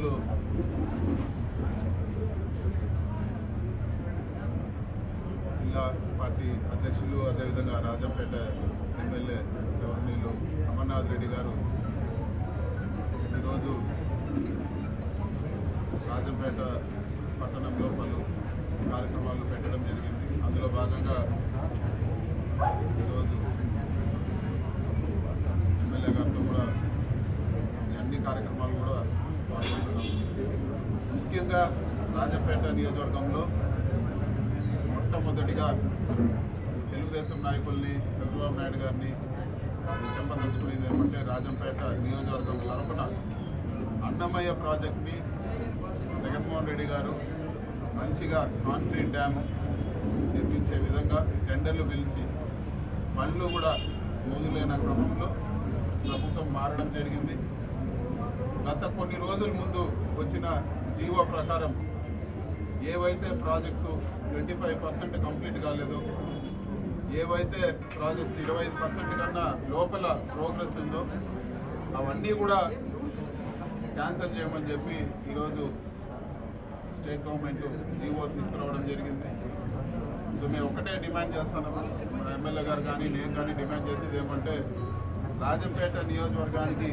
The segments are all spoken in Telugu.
పెద్దలు జిల్లా పార్టీ అధ్యక్షులు అదేవిధంగా రాజంపేట ఎమ్మెల్యే గవర్నీలు అమర్నాథ్ రెడ్డి గారు. ఈరోజు రాజంపేట పట్టణం లోపల కార్యక్రమాలు పెట్టడం జరిగింది. అందులో భాగంగా ఈరోజు ఎమ్మెల్యే గారితో కూడా ఈ అన్ని కార్యక్రమాలు కూడా పాల్గొంటున్నాం ముఖ్యంగా రాజంపేట నియోజకవర్గంలో మొట్టమొదటిగా తెలుగుదేశం నాయకుల్ని చంద్రబాబు నాయుడు గారిని చెప్పదలుచుకునేది ఏమంటే రాజంపేట నియోజకవర్గం తరఫున అన్నమయ్య ప్రాజెక్ట్ని జగన్మోహన్ రెడ్డి గారు మంచిగా కాంక్రీట్ డ్యామ్ నిర్మించే విధంగా టెండర్లు పిలిచి పనులు కూడా మొదలైన క్రమంలో ప్రభుత్వం మారడం జరిగింది. గత కొన్ని రోజుల ముందు వచ్చిన జీవో ప్రకారం ఏవైతే projects twenty five percent complete కాలేదు ఏవైతే ప్రాజెక్ట్స్ ఇరవై ఐదు పర్సెంట్ కన్నా లోపల ప్రోగ్రెస్ ఉందో అవన్నీ కూడా క్యాన్సిల్ చేయమని చెప్పి ఈరోజు స్టేట్ గవర్నమెంట్ జీవో తీసుకురావడం జరిగింది. సో మేము ఒకటే డిమాండ్ చేస్తున్నాము మా ఎమ్మెల్యే గారు కానీ నేను కానీ డిమాండ్ చేసేది ఏమంటే రాజంపేట నియోజకవర్గానికి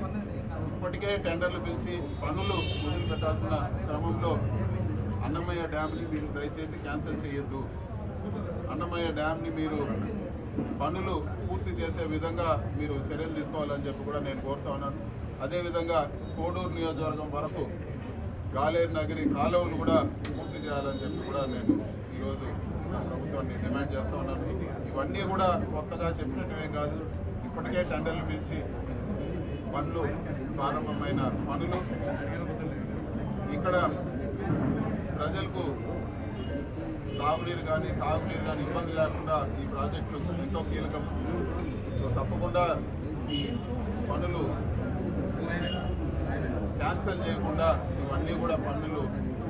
ఇప్పటికే టెండర్లు పిలిచి పనులు మొదలు పెట్టాల్సిన క్రమంలో అన్నమయ్య డ్యామ్ని మీరు దయచేసి క్యాన్సిల్ చేయొద్దు. అన్నమయ్య డ్యామ్ని మీరు పనులు పూర్తి చేసే విధంగా మీరు చర్యలు తీసుకోవాలని చెప్పి కూడా నేను కోరుతా ఉన్నాను. అదేవిధంగా కోడూరు నియోజకవర్గం వరకు గాలేరు నగరి కాలువలు కూడా పూర్తి చేయాలని చెప్పి కూడా నేను ఈరోజు ప్రభుత్వాన్ని డిమాండ్ చేస్తూ ఉన్నాను. ఇవన్నీ కూడా కొత్తగా చెప్పినట్టువే కాదు. ఇప్పటికే టెండర్లు పిలిచి పనులు ప్రారంభమైన పనులు. ఇక్కడ ప్రజలకు తాగునీరు కానీ సాగునీరు కానీ ఇబ్బంది లేకుండా ఈ ప్రాజెక్టులు ఎంతో కీలకం. సో తప్పకుండా ఈ పనులు క్యాన్సల్ చేయకుండా ఇవన్నీ కూడా పనులు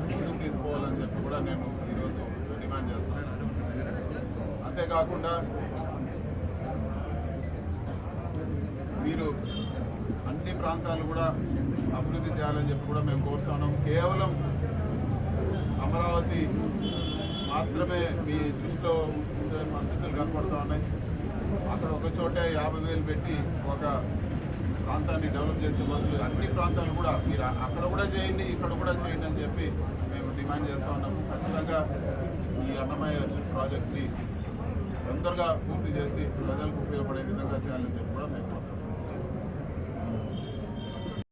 ముందుకు తీసుకోవాలని చెప్పి కూడా నేను ఈరోజు డిమాండ్ చేస్తున్నాను. అంతేకాకుండా మీరు అన్ని ప్రాంతాలు కూడా అభివృద్ధి చేయాలని చెప్పి కూడా మేము కోరుతున్నాం. కేవలం అమరావతి మాత్రమే మీ దృష్టిలో ఉండే పరిస్థితులు కనపడుతూ ఉన్నాయి. అక్కడ ఒక చోటే యాభై వేలు పెట్టి ఒక ప్రాంతాన్ని డెవలప్ చేసే బదులు అన్ని ప్రాంతాలు కూడా మీరు అక్కడ కూడా చేయండి ఇక్కడ కూడా చేయండి అని చెప్పి మేము డిమాండ్ చేస్తూ ఉన్నాము ఖచ్చితంగా ఈ అన్నమయ్య ప్రాజెక్ట్ని తొందరగా పూర్తి చేసి ప్రజలకు ఉపయోగపడే విధంగా చేయాలని చెప్పి కూడా మేము